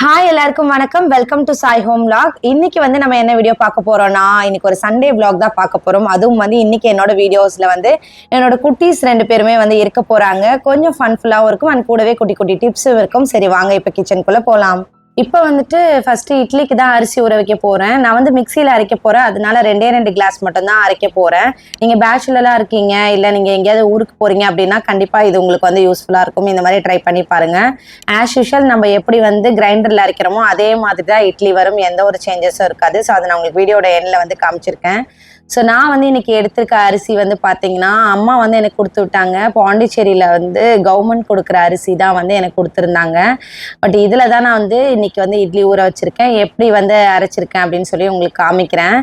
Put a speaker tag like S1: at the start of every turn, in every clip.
S1: Hi எல்லாருக்கும் வணக்கம். Welcome to Sai home vlog. இன்னைக்கு வந்து நம்ம என்ன வீடியோ பார்க்க போறோம்னா இன்னைக்கு ஒரு சண்டே vlog தான் பார்க்க போறோம். அதுவும் வந்து இன்னைக்கு என்னோட வீடியோஸ்ல வந்து என்னோட குட்டீஸ் ரெண்டு பேருமே வந்து இருக்க போறாங்க. கொஞ்சம் ஃபன்ஃபுல்லாகவும் இருக்கும். அண்ட் கூடவே குட்டி குட்டி டிப்ஸும் இருக்கும். சரி வாங்க இப்போ கிச்சனுக்குள்ள போகலாம் இப்போ வந்துட்டு ஃபர்ஸ்ட் இட்லிக்கு தான் அரிசி ஊற வைக்க போறேன். நான் வந்து மிக்சியில் அரைக்க போறேன். அதனால ரெண்டே ரெண்டு கிளாஸ் மட்டும் தான் அரைக்க போறேன். நீங்க பேச்சுலரா இருக்கீங்க இல்லை நீங்க எங்கேயாவது ஊருக்கு போறீங்க அப்படின்னா கண்டிப்பா இது உங்களுக்கு வந்து யூஸ்ஃபுல்லா இருக்கும். இந்த மாதிரி ட்ரை பண்ணி பாருங்க. ஆஸ் யூஷுவல் நம்ம எப்படி வந்து கிரைண்டரில் அரைக்கிறோமோ அதே மாதிரி தான் இட்லி வரும். எந்த ஒரு சேஞ்சஸும் இருக்காது. ஸோ அதை நான் உங்களுக்கு வீடியோட எண்ணில் வந்து காமிச்சிருக்கேன். ஸோ நான் வந்து இன்னைக்கு எடுத்திருக்க அரிசி வந்து பார்த்தீங்கன்னா அம்மா வந்து எனக்கு கொடுத்து விட்டாங்க. பாண்டிச்சேரியில் வந்து கவர்மெண்ட் கொடுக்குற அரிசி தான் வந்து எனக்கு கொடுத்துருந்தாங்க. பட் இதில் தான் நான் வந்து இன்னைக்கு வந்து இட்லி ஊற வச்சிருக்கேன். எப்படி வந்து அரைச்சிருக்கேன் அப்படின்னு சொல்லி உங்களுக்கு காமிக்கிறேன்.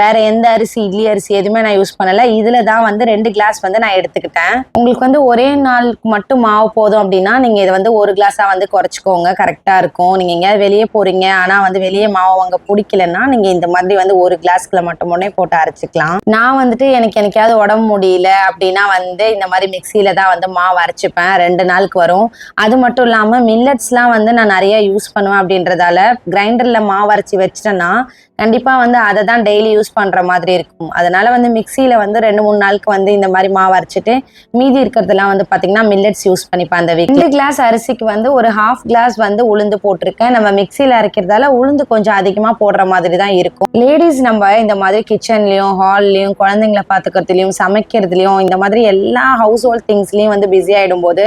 S1: வேற எந்த அரிசி இட்லி அரிசி எதுவுமே நான் யூஸ் பண்ணல. இதுல தான் வந்து ரெண்டு கிளாஸ் வந்து நான் எடுத்துக்கிட்டேன். உங்களுக்கு வந்து ஒரே நாளுக்கு மட்டும் மாவு போதும் அப்படின்னா நீங்க இதை வந்து ஒரு கிளாஸா வந்து குறைச்சிக்கோங்க. கரெக்டா இருக்கும். நீங்க எங்கேயாவது வெளியே போறீங்க. ஆனா வந்து வெளியே மாவு வாங்க பிடிக்கலன்னா நீங்க இந்த மாதிரி வந்து ஒரு கிளாஸ்க்குள்ள மட்டும் முன்னே போட்டு அரைச்சிக்கலாம். நான் வந்துட்டு எனக்கு எனக்காவது உடம்பு முடியல அப்படின்னா வந்து இந்த மாதிரி மிக்சியில தான் வந்து மாவு அரைச்சிப்பேன். ரெண்டு நாளுக்கு வரும். அது மட்டும் இல்லாம மில்லட்ஸ்லாம் வந்து நான் நிறைய யூஸ் பண்ணுவேன் அப்படின்றதால கிரைண்டர்ல மாவு அரைச்சி வச்சிட்டேன்னா கண்டிப்பா வந்து அதை தான் டெய்லி யூஸ் பண்ற மாதிரி இருக்கும். அதனால வந்து மிக்சியில வந்து ரெண்டு மூணு நாளுக்கு வந்து இந்த மாதிரி மாவு அரைச்சிட்டு மீதி இருக்கிறதெல்லாம் வந்து பாத்தீங்கன்னா மில்லட்ஸ் யூஸ் பண்ணிப்பேன் அந்த வீக் ரெண்டு கிளாஸ் அரிசிக்கு வந்து ஒரு ஹாஃப் கிளாஸ் வந்து உளுந்து போட்டிருக்கேன். நம்ம மிக்சியில அரைக்கிறதால உளுந்து கொஞ்சம் அதிகமா போடுற மாதிரி தான் இருக்கும். லேடிஸ் நம்ம இந்த மாதிரி கிச்சன்லயும் ஹால்லயும் குழந்தைங்களை பாத்துக்கிறதுலயும் சமைக்கிறதுலயும் இந்த மாதிரி எல்லா ஹவுஸ் ஹோல்ட் திங்ஸ்லயும் வந்து பிஸி ஆயிடும் போது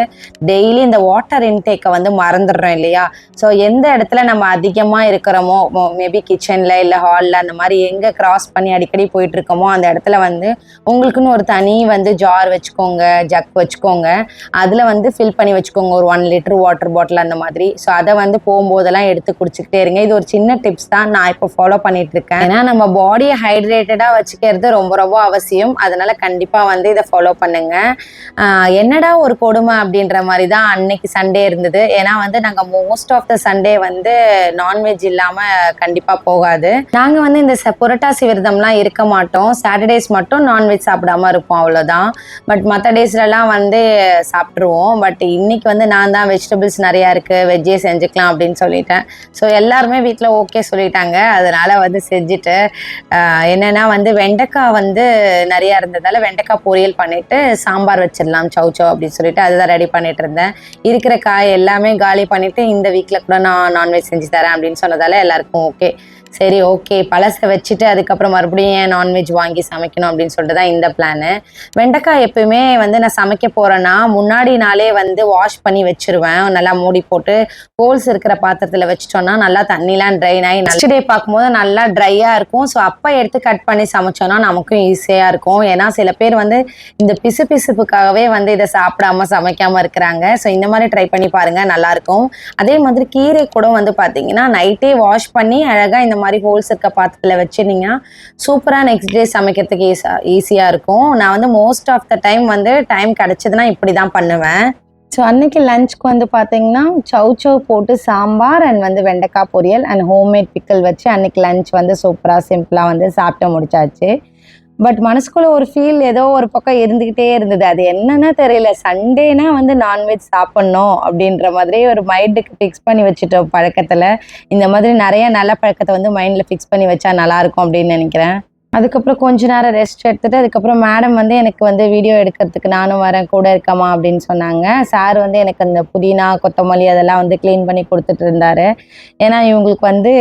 S1: டெய்லி இந்த வாட்டர் இன்டேக்கை வந்து மறந்துடுறோம் இல்லையா? ஸோ எந்த இடத்துல நம்ம அதிகமா இருக்கிறோமோ மேபி கிச்சன்ல இல்ல ஹாலில் அந்த மாதிரி எங்கே கிராஸ் பண்ணி அடிக்கடி போயிட்டு இருக்கோமோ அந்த இடத்துல வந்து உங்களுக்குன்னு ஒரு தனி வந்து ஜார் வச்சுக்கோங்க ஜக் வச்சுக்கோங்க. அதில் வந்து ஃபில் பண்ணி வச்சுக்கோங்க ஒரு ஒன் லிட்டர் வாட்டர் பாட்டில் அந்த மாதிரி. ஸோ அதை வந்து போகும்போதெல்லாம் எடுத்து குடிச்சிக்கிட்டே இருங்க. இது ஒரு சின்ன டிப்ஸ் தான் நான் இப்போ ஃபாலோ பண்ணிட்டு இருக்கேன் ஏன்னா நம்ம பாடியை ஹைட்ரேட்டடாக வச்சுக்கிறது ரொம்ப ரொம்ப அவசியம். அதனால கண்டிப்பாக வந்து இதை ஃபாலோ பண்ணுங்க. என்னடா ஒரு கொடுமை அப்படின்ற மாதிரி தான் அன்னைக்கு சண்டே இருந்தது. ஏன்னா வந்து நாங்கள் மோஸ்ட் ஆஃப் த சண்டே வந்து நான்வெஜ் இல்லாமல் கண்டிப்பாக போகாது. நாங்க வந்து இந்த புரட்டாசி விரதம்லாம் இருக்க மாட்டோம். சாட்டர்டேஸ் மட்டும் நான்வெஜ் சாப்பிடாம இருப்போம் அவ்வளோதான் பட் மற்ற டேஸ்லலாம் வந்து சாப்பிட்ருவோம் பட் இன்னைக்கு வந்து நான் தான் வெஜிடபிள்ஸ் நிறையா இருக்கு வெஜ்ஜே செஞ்சுக்கலாம் அப்படின்னு சொல்லிட்டேன். ஸோ எல்லாருமே வீட்டில் ஓகே சொல்லிட்டாங்க. அதனால வந்து செஞ்சுட்டு என்னென்னா என்னன்னா வந்து வெண்டைக்காய் வந்து நிறையா இருந்ததால வெண்டைக்காய் பொரியல் பண்ணிட்டு சாம்பார் வச்சிடலாம் சௌ சௌ அப்படின்னு சொல்லிட்டு அதுதான் ரெடி பண்ணிட்டு இருந்தேன். இருக்கிற காய் எல்லாமே காலி பண்ணிட்டு இந்த வீக்கில் கூட நான் நான்வெஜ் செஞ்சு தரேன் அப்படின்னு சொன்னதால எல்லாருக்கும் ஓகே சரி ஓகே பழசை வச்சுட்டு அதுக்கப்புறம் மறுபடியும் ஏன் நான்வெஜ் வாங்கி சமைக்கணும் அப்படின்னு சொல்லிட்டு தான் இந்த பிளானு வெண்டைக்காய் எப்பயுமே வந்து நான் சமைக்க போறேன்னா முன்னாடி நாளே வந்து வாஷ் பண்ணி வச்சிருவேன். நல்லா மூடி போட்டு ஹோல்ஸ் இருக்கிற பாத்திரத்தில் வச்சுட்டோம்னா நல்லா தண்ணிலாம் ட்ரைன் ஆகி நெக்ஸ்ட் டே பார்க்கும்போது நல்லா ட்ரையாக இருக்கும். ஸோ அப்போ எடுத்து கட் பண்ணி சமைச்சோன்னா நமக்கும் ஈஸியாக இருக்கும். ஏன்னா சில பேர் வந்து இந்த பிசு பிசுப்புக்காகவே வந்து இதை சாப்பிடாம சமைக்காம இருக்கிறாங்க. ஸோ இந்த மாதிரி ட்ரை பண்ணி பாருங்க நல்லா இருக்கும். அதே மாதிரி கீரை கூட வந்து பார்த்தீங்கன்னா நைட்டே வாஷ் பண்ணி அழகாக இந்த மாதிரி ஹோல்ஸ் இருக்க பாத்திரத்தில் வச்சிருந்தீங்கன்னா சூப்பராக நெக்ஸ்ட் டே சமைக்கிறதுக்கு ஈஸா ஈஸியாக இருக்கும். நான் வந்து மோஸ்ட் ஆஃப் த டைம் வந்து டைம் கிடச்சதுன்னா இப்படி தான் பண்ணுவேன். ஸோ அன்னைக்கு லஞ்சுக்கு வந்து பார்த்தீங்கன்னா சௌ சௌ போட்டு சாம்பார் அண்ட் வந்து வெண்டைக்காய் பொரியல் அண்ட் ஹோம்மேட் பிக்கல் வச்சு அன்னைக்கு லஞ்ச் வந்து சூப்பராக சிம்பிளாக வந்து சாப்பிட்டு முடிச்சாச்சு. பட் மனசுக்குள்ள ஒரு ஃபீல் ஏதோ ஒரு பக்கம் இருந்துக்கிட்டே இருந்தது. அது என்னன்னா தெரியல. சண்டேனா வந்து நான்வெஜ் சாப்பிட்ணும் அப்படின்ற மாதிரி ஒரு மைண்டுக்கு ஃபிக்ஸ் பண்ணி வச்சுட்டோம் பழக்கத்தில். இந்த மாதிரி நிறைய நல்ல பழக்கத்தை வந்து மைண்டில் ஃபிக்ஸ் பண்ணி வச்சா நல்லா இருக்கும் அப்படின்னு நினைக்கிறேன். அதுக்கப்புறம் கொஞ்ச நேரம் ரெஸ்ட் எடுத்துட்டு அதுக்கப்புறம் மேடம் வந்து எனக்கு வந்து வீடியோ எடுக்கிறதுக்கு நானும் வரேன். கூட இருக்கமா அப்படின்னு சொன்னாங்க. சார் வந்து எனக்கு அந்த புதினா கொத்தமல்லி அதெல்லாம் வந்து க்ளீன் பண்ணி கொடுத்துட்டு இருந்தாரு. ஏன்னா இவங்களுக்கு வந்து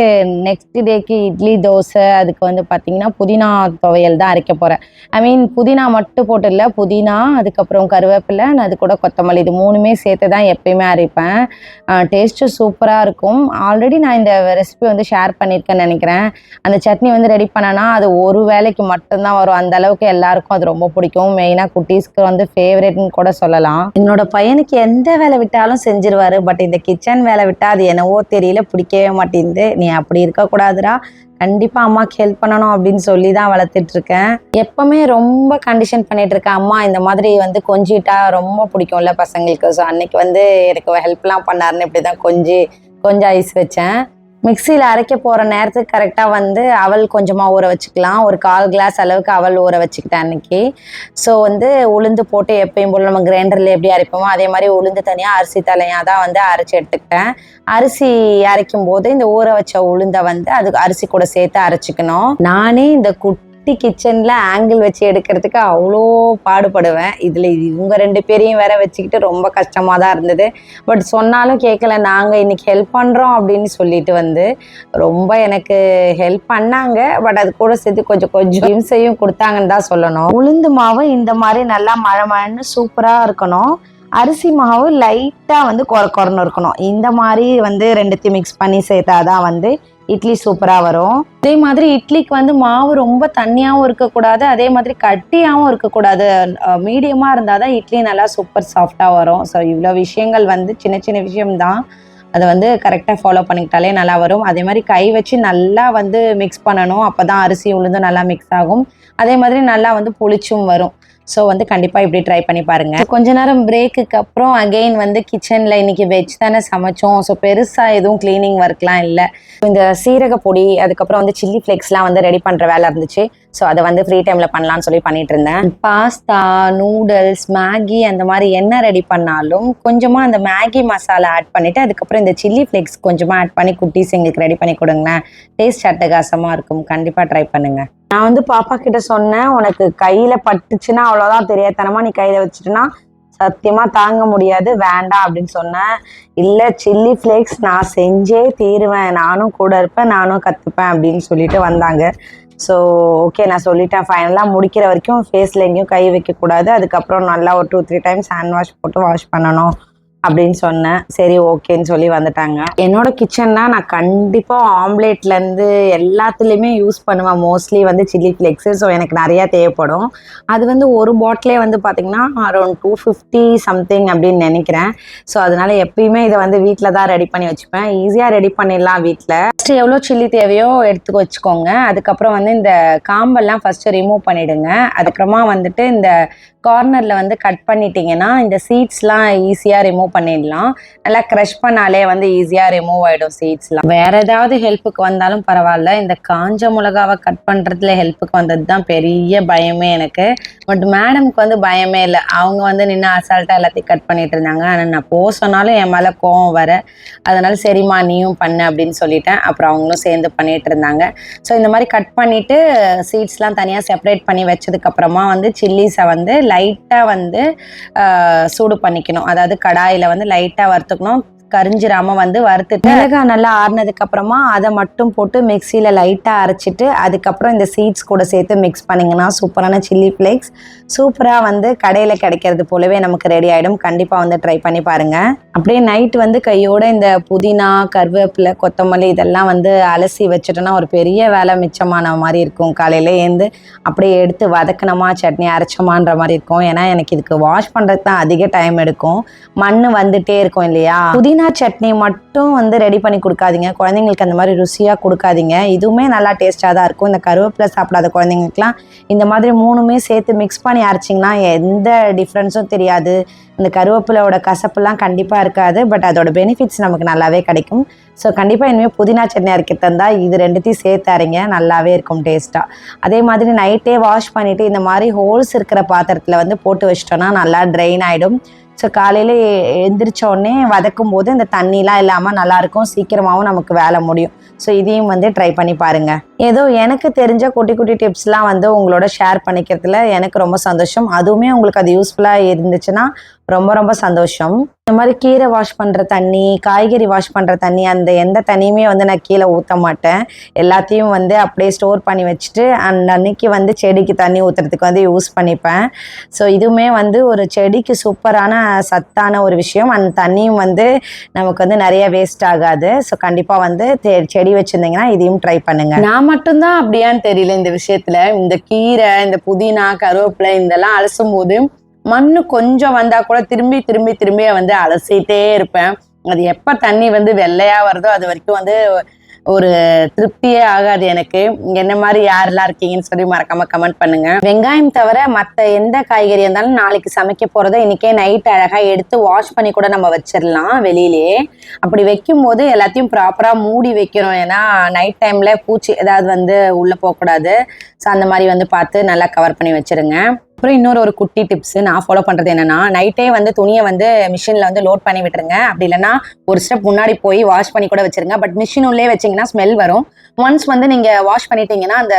S1: நெக்ஸ்ட் டேக்கு இட்லி தோசை அதுக்கு வந்து பார்த்தீங்கன்னா புதினா துவையல் தான் அரைக்க போகிறேன் ஐ மீன் புதினா மட்டும் போட்டு இல்லை புதினா அதுக்கப்புறம் கருவேப்பிலை நான் அது கூட கொத்தமல்லி இது மூணுமே சேர்த்து தான் எப்பயுமே அரைப்பேன். டேஸ்ட்டு சூப்பராக இருக்கும். ஆல்ரெடி நான் இந்த ரெசிபி வந்து ஷேர் பண்ணியிருக்கேன்னு நினைக்கிறேன். அந்த சட்னி வந்து ரெடி பண்ணனா அது ஒரு வேலைக்கு மட்டும்தான் வரும். அந்த அளவுக்கு எல்லாருக்கும் அது ரொம்ப பிடிக்கும். மெயினாக குட்டீஸ்க்கு வந்து ஃபேவரட்னு கூட சொல்லலாம். என்னோட பையனுக்கு எந்த வேலை விட்டாலும் செஞ்சிருவாரு. பட் இந்த கிச்சன் வேலை விட்டா அது என்னவோ தெரியல. பிடிக்கவே மாட்டேங்குது. நீ அப்படி இருக்கக்கூடாதுடா கண்டிப்பா அம்மாக்கு ஹெல்ப் பண்ணணும் அப்படின்னு சொல்லி தான் வளர்த்துட்டு இருக்கேன் எப்பவுமே ரொம்ப கண்டிஷன் பண்ணிட்டு இருக்கேன் அம்மா இந்த மாதிரி வந்து கொஞ்சிட்டா ரொம்ப பிடிக்கும்ல பசங்களுக்கு. ஸோ அன்னைக்கு வந்து எனக்கு ஹெல்ப்லாம் பண்ணாருன்னு இப்படி தான் கொஞ்சி கொஞ்சம் ஐஸ் வச்சேன். மிக்சியில் அரைக்க போகிற நேரத்துக்கு கரெக்டாக வந்து அவல் கொஞ்சமாக ஊற வச்சுக்கலாம். ஒரு கால் கிளாஸ் அளவுக்கு அவல் ஊற வச்சுக்கிட்டேன் அன்னைக்கு. ஸோ வந்து உளுந்து போட்டு எப்பயும் போல் நம்ம கிரைண்டரில் எப்படி அரைப்போமோ அதே மாதிரி உளுந்து தனியாக அரிசி தலையாக தான் வந்து அரைச்சி எடுத்துக்கிட்டேன். அரிசி அரைக்கும் போது இந்த ஊற வச்ச உளுந்தை வந்து அது அரிசி கூட சேர்த்து அரைச்சிக்கணும். நானே இந்த குட்டி கிச்சனில் ஆங்கிள் வச்சு எடுக்கிறதுக்கு அவ்வளோ பாடுபடுவேன். இதில் இவங்க ரெண்டு பேரையும் வேற வச்சுக்கிட்டு ரொம்ப கஷ்டமாக தான் இருந்தது. பட் சொன்னாலும் கேட்கல நாங்கள் இன்னைக்கு ஹெல்ப் பண்ணுறோம் அப்படின்னு சொல்லிட்டு வந்து ரொம்ப எனக்கு ஹெல்ப் பண்ணாங்க. பட் அது கூட சேர்த்து கொஞ்சம் கொஞ்சம் இம்சையும் கொடுத்தாங்கன்னு தான் சொல்லணும். உளுந்து மாவு இந்த மாதிரி நல்லா மழை மழைன்னு சூப்பராக இருக்கணும். அரிசி மாவு லைட்டாக வந்து கொர குறைன்னு இருக்கணும். இந்த மாதிரி வந்து ரெண்டுத்தையும் மிக்ஸ் பண்ணி சேர்த்தாதான் வந்து இட்லி சூப்பராக வரும். அதே மாதிரி இட்லிக்கு வந்து மாவு ரொம்ப தண்ணியாகவும் இருக்கக்கூடாது அதே மாதிரி கட்டியாகவும் இருக்கக்கூடாது. மீடியமாக இருந்தால் தான் இட்லி நல்லா சூப்பர் சாஃப்டாக வரும். ஸோ இவ்வளோ விஷயங்கள் வந்து சின்ன சின்ன விஷயம்தான். அதை வந்து கரெக்டாக ஃபாலோ பண்ணிக்கிட்டாலே நல்லா வரும். அதே மாதிரி கை வச்சு நல்லா வந்து மிக்ஸ் பண்ணணும். அப்போ தான் அரிசி உளுந்தும் நல்லா மிக்ஸ் ஆகும். அதே மாதிரி நல்லா வந்து புளிச்சும் வரும். ஸோ வந்து கண்டிப்பாக இப்படி ட்ரை பண்ணி பாருங்க. கொஞ்ச நேரம் பிரேக்குக்கு அப்புறம் அகெயின் வந்து கிச்சனில் இன்னைக்கு வெஜ் தானே சமைச்சோம். ஸோ பெருசாக எதுவும் க்ளீனிங் ஒர்க்லாம் இல்லை. இந்த சீரக பொடி அதுக்கப்புறம் வந்து சில்லி ஃப்ளேக்ஸ்லாம் வந்து ரெடி பண்ணுற வேலை இருந்துச்சு. ஸோ அதை வந்து ஃப்ரீ டைமில் பண்ணலாம்னு சொல்லி பண்ணிட்டு இருந்தேன் பாஸ்தா நூடுல்ஸ் மேகி அந்த மாதிரி என்ன ரெடி பண்ணாலும் கொஞ்சமாக அந்த மேகி மசாலா ஆட் பண்ணிவிட்டு அதுக்கப்புறம் இந்த சில்லி ஃப்ளேக்ஸ் கொஞ்சமாக ஆட் பண்ணி குட்டீஸ் எங்களுக்கு ரெடி பண்ணி கொடுங்களேன். டேஸ்ட் அட்டகாசமாக இருக்கும். கண்டிப்பாக ட்ரை பண்ணுங்கள் நான் வந்து பாப்பா கிட்ட சொன்னேன் உனக்கு கையில பட்டுச்சுன்னா அவ்வளோதான் தெரியாதனமா நீ கையில வச்சுட்டுனா சத்தியமா தாங்க முடியாது வேண்டாம் அப்படின்னு சொன்னேன். இல்ல சில்லி ஃப்ளேக்ஸ் நான் செஞ்சே தீருவேன். நானும் கூட இருப்பேன் நானும் கத்துப்பேன் அப்படின்னு சொல்லிட்டு வந்தாங்க. ஸோ ஓகே நான் சொல்லிட்டேன் ஃபைனலாக முடிக்கிற வரைக்கும் ஃபேஸில் எங்கேயும் கை வைக்கக்கூடாது. அதுக்கப்புறம் நல்லா ஒரு two three times hand wash போட்டு வாஷ் பண்ணணும். அப்படின்னு சொன்னேன். சரி ஓகேன்னு சொல்லி வந்துட்டாங்க. என்னோட கிச்சன்னா நான் கண்டிப்பாக ஆம்லேட்லேருந்து எல்லாத்துலேயுமே யூஸ் பண்ணுவேன். மோஸ்ட்லி வந்து சில்லி ஃப்ளெக்ஸு ஸோ எனக்கு நிறையா தேவைப்படும். அது வந்து ஒரு பாட்டிலே வந்து பார்த்திங்கன்னா அரௌண்ட் டூ ஃபிஃப்டி சம்திங் அப்படின்னு நினைக்கிறேன். ஸோ அதனால எப்பயுமே இதை வந்து வீட்டில் தான் ரெடி பண்ணி வச்சுப்பேன். ஈஸியாக ரெடி பண்ணிடலாம் வீட்டில் ஃபஸ்ட்டு எவ்வளோ சில்லி தேவையோ எடுத்து வச்சுக்கோங்க. அதுக்கப்புறம் வந்து இந்த காம்பெல்லாம் ஃபஸ்ட்டு ரிமூவ் பண்ணிவிடுங்க அதுக்கப்புறமா வந்துட்டு இந்த கார்னரில் வந்து கட் பண்ணிட்டீங்கன்னா இந்த சீட்ஸ்லாம் ஈஸியாக ரிமூவ் பண்ணிடலாம். நல்லா க்ரஷ் பண்ணாலே வந்து ஈஸியாக ரிமூவ் ஆகிடும் சீட்ஸ்லாம் வேறு ஏதாவது ஹெல்ப்புக்கு வந்தாலும் பரவாயில்ல. இந்த காஞ்ச மிளகாவை கட் பண்ணுறதுல ஹெல்ப்புக்கு வந்தது தான் பெரிய பயமே எனக்கு. பட் மேடம்க்கு வந்து பயமே இல்லை. அவங்க வந்து நின்று அசால்ட்டாக எல்லாத்தையும் கட் பண்ணிட்டு இருந்தாங்க. ஆனால் நான் போக சொன்னாலும் என் மேலே கோவம் வர. அதனால சரிம்மா நீயும் பண்ணு அப்படின்னு சொல்லிட்டேன். அப்புறம் அவங்களும் சேர்ந்து பண்ணிட்டு இருந்தாங்க. ஸோ இந்த மாதிரி கட் பண்ணிவிட்டு சீட்ஸ்லாம் தனியாக செப்பரேட் பண்ணி வச்சதுக்கப்புறமா வந்து சில்லிஸை வந்து லைட்டாக வந்து சூடு பண்ணிக்கணும். அதாவது கடாயில் வந்து லைட்டாக வறுத்துக்கணும். கரிஞ்சிராம வந்து வறுத்துட்டு மிளகாய் நல்லா ஆறுனதுக்கு அப்புறமா அதை மட்டும் போட்டு மிக்சியில் லைட்டாக அரைச்சிட்டு அதுக்கப்புறம் இந்த சீட்ஸ் கூட சேர்த்து மிக்ஸ் பண்ணிங்கன்னா சூப்பரான சில்லி ஃப்ளேக்ஸ் சூப்பராக வந்து கடையில் கிடைக்கிறது போலவே நமக்கு ரெடி ஆகிடும் கண்டிப்பாக வந்து ட்ரை பண்ணி பாருங்க. அப்படியே நைட் வந்து கையோட இந்த புதினா கருவேப்பிலை கொத்தமல்லி இதெல்லாம் வந்து அலசி வச்சுட்டோன்னா ஒரு பெரிய வேலை மிச்சமான மாதிரி இருக்கும். காலையில ஏந்து அப்படியே எடுத்து வதக்கணுமா சட்னி அரைச்சோமான்ற மாதிரி இருக்கும். ஏன்னா எனக்கு இதுக்கு வாஷ் பண்ணுறதுக்கு தான் அதிக டைம் எடுக்கும். மண் வந்துட்டே இருக்கும் இல்லையா? புதினா புதினா சட்னி மட்டும் வந்து ரெடி பண்ணி கொடுக்காதீங்க. குழந்தைங்களுக்கு அந்த மாதிரி ருசியாக கொடுக்காதீங்க. இதுவுமே நல்லா டேஸ்ட்டாக தான் இருக்கும். இந்த கருவேப்பிலை சாப்பிடாத குழந்தைங்களுக்குலாம் இந்த மாதிரி மூணுமே சேர்த்து மிக்ஸ் பண்ணி அரைச்சிங்கன்னா எந்த டிஃப்ரென்ஸும் தெரியாது. இந்த கருவேப்பிலையோட கசப்புலாம் கண்டிப்பாக இருக்காது. பட் அதோட பெனிஃபிட்ஸ் நமக்கு நல்லாவே கிடைக்கும். ஸோ கண்டிப்பாக இனிமேல் புதினா சட்னி அரைக்க தந்தா இது ரெண்டுத்தையும் சேர்த்து அரைங்க. நல்லாவே இருக்கும் டேஸ்ட்டாக அதே மாதிரி நைட்டே வாஷ் பண்ணிவிட்டு இந்த மாதிரி ஹோல்ஸ் இருக்கிற பாத்திரத்தில் வந்து போட்டு வச்சிட்டோன்னா நல்லா ட்ரெயின் ஆகிடும் ஸோ காலையில் எழுந்திரிச்ச உடனே வதக்கும் போது இந்த தண்ணிலாம் இல்லாமல் நல்லாயிருக்கும் சீக்கிரமாகவும் நமக்கு வேலை முடியும். ஸோ இதையும் வந்து ட்ரை பண்ணி பாருங்கள் ஏதோ எனக்கு தெரிஞ்ச குட்டி குட்டி டிப்ஸ்லாம் வந்து உங்களோட ஷேர் பண்ணிக்கிறதுல எனக்கு ரொம்ப சந்தோஷம். அதுவுமே உங்களுக்கு அது யூஸ்ஃபுல்லாக இருந்துச்சுன்னா ரொம்ப ரொம்ப சந்தோஷம். இந்த மாதிரி கீரை வாஷ் பண்ணுற தண்ணி காய்கறி வாஷ் பண்ணுற தண்ணி அந்த எந்த தண்ணியுமே வந்து நான் கீழே ஊற்ற மாட்டேன். எல்லாத்தையும் வந்து அப்படியே ஸ்டோர் பண்ணி வச்சுட்டு அந்த அன்னைக்கு வந்து செடிக்கு தண்ணி ஊற்றுறதுக்கு வந்து யூஸ் பண்ணிப்பேன். ஸோ இதுவுமே வந்து ஒரு செடிக்கு சூப்பரான சத்தான ஒரு விஷயம். அந்த தண்ணியும் வந்து நமக்கு வந்து நிறைய வேஸ்ட் ஆகாது. ஸோ கண்டிப்பாக வந்து தெ- செடி வச்சுருந்தீங்கன்னா இதையும் ட்ரை பண்ணுங்கள் நான் மட்டும்தான் அப்படியான்னு தெரியல இந்த விஷயத்தில். இந்த கீரை இந்த புதினா கருவேப்பிலை இதெல்லாம் அலசும் போது மண்ணு கொஞ்சம் வந்தா கூட திரும்பி திரும்பி திரும்பி வந்து அலசிட்டே இருப்பேன். அது எப்ப தண்ணி வந்து வெள்ளையா வருதோ அது வரைக்கும் வந்து ஒரு திருப்தியே ஆகாது எனக்கு. என்ன மாதிரி யாரெல்லாம் இருக்கீங்கன்னு சொல்லி மறக்காம கமெண்ட் பண்ணுங்க. வெங்காயம் தவிர மற்ற எந்த காய்கறி இருந்தாலும் நாளைக்கு சமைக்க போறதை இன்னைக்கே நைட் அழகா எடுத்து வாஷ் பண்ணி கூட நம்ம வச்சிடலாம் வெளியிலேயே அப்படி வைக்கும் போது எல்லாத்தையும் ப்ராப்பரா மூடி வைக்கணும். ஏன்னா நைட் டைம்ல பூச்சி ஏதாவது வந்து உள்ள போகக்கூடாது. ஸோ அந்த மாதிரி வந்து பார்த்து நல்லா கவர் பண்ணி வச்சிருங்க. அப்புறம் இன்னொரு ஒரு குட்டி டிப்ஸ் நான் ஃபாலோ பண்றது என்னன்னா நைட்டே வந்து துணியை வந்து மிஷின்ல வந்து லோட் பண்ணி விட்டுருங்க. அப்படி இல்லைன்னா ஒரு ஸ்டெப் முன்னாடி போய் வாஷ் பண்ணி கூட வச்சிருங்க. பட் மிஷின் உள்ளே வச்சிங்கன்னா ஸ்மெல் வரும். ஒன்ஸ் வந்து நீங்க வாஷ் பண்ணிட்டீங்கன்னா அந்த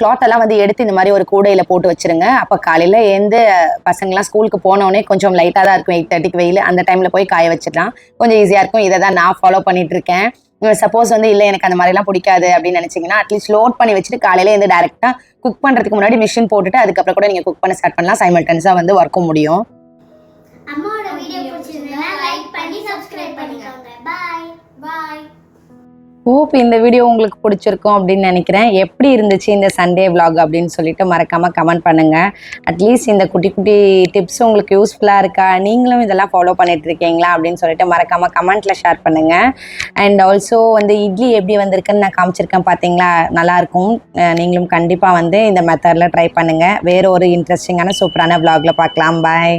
S1: கிளாத் எல்லாம் வந்து எடுத்து இந்த மாதிரி ஒரு கூடையில போட்டு வச்சிருங்க. அப்ப காலையில ஏந்து பசங்கலாம் ஸ்கூலுக்கு போனோடனே கொஞ்சம் லைட்டா தான் இருக்கும். எயிட் தேர்ட்டிக்கு வெயில் அந்த டைம்ல போய் காய வச்சிடலாம். கொஞ்சம் ஈஸியா இருக்கும். இதை தான் நான் ஃபாலோ பண்ணிட்டு இருக்கேன். சப்போஸ் வந்து இல்லை எனக்கு அந்த மாதிரிலாம் பிடிக்காது அப்படின்னு நினைச்சீங்கன்னா அட்லீஸ்ட் லோட் பண்ணி வச்சுட்டு காலையில வந்து டேரெக்டாக குக் பண்ணுறதுக்கு முன்னாடி மிஷின் போட்டுட்டு அதுக்கப்புறம் கூட நீங்கள் குக் பண்ண ஸ்டார்ட் பண்ணலாம். சைமல்டன்ஸாக வந்து ஒர்க்கும் முடியும்.
S2: அம்மாவோட வீடியோ பிடிச்சிருந்தா லைக் பண்ணி சப்ஸ்கிரைப் பண்ணிக்கோங்க. பாய் பாய்
S1: ஹோப் இந்த வீடியோ உங்களுக்கு பிடிச்சிருக்கும் அப்படின்னு நினைக்கிறேன். எப்படி இருந்துச்சு இந்த சண்டே விலாக் அப்படின்னு சொல்லிட்டு மறக்காம கமெண்ட் பண்ணுங்க. அட்லீஸ்ட் இந்த குட்டி குட்டி டிப்ஸ் உங்களுக்கு யூஸ்ஃபுல்லாக இருக்கா? நீங்களும் இதெல்லாம் ஃபாலோ பண்ணிட்டு இருக்கீங்களா அப்படின்னு சொல்லிட்டு மறக்காம கமெண்ட்ல ஷேர் பண்ணுங்க. அண்ட் ஆல்சோ வந்து இட்லி எப்படி வந்திருக்குன்னு நான் காமிச்சிருக்கேன் பார்த்தீங்களா நல்லா இருக்கும். நீங்களும் கண்டிப்பாக வந்து இந்த மெத்தடில் ட்ரை பண்ணுங்க. வேற ஒரு இன்ட்ரெஸ்டிங்கான சூப்பரான விலாகில் பார்க்கலாம். பாய்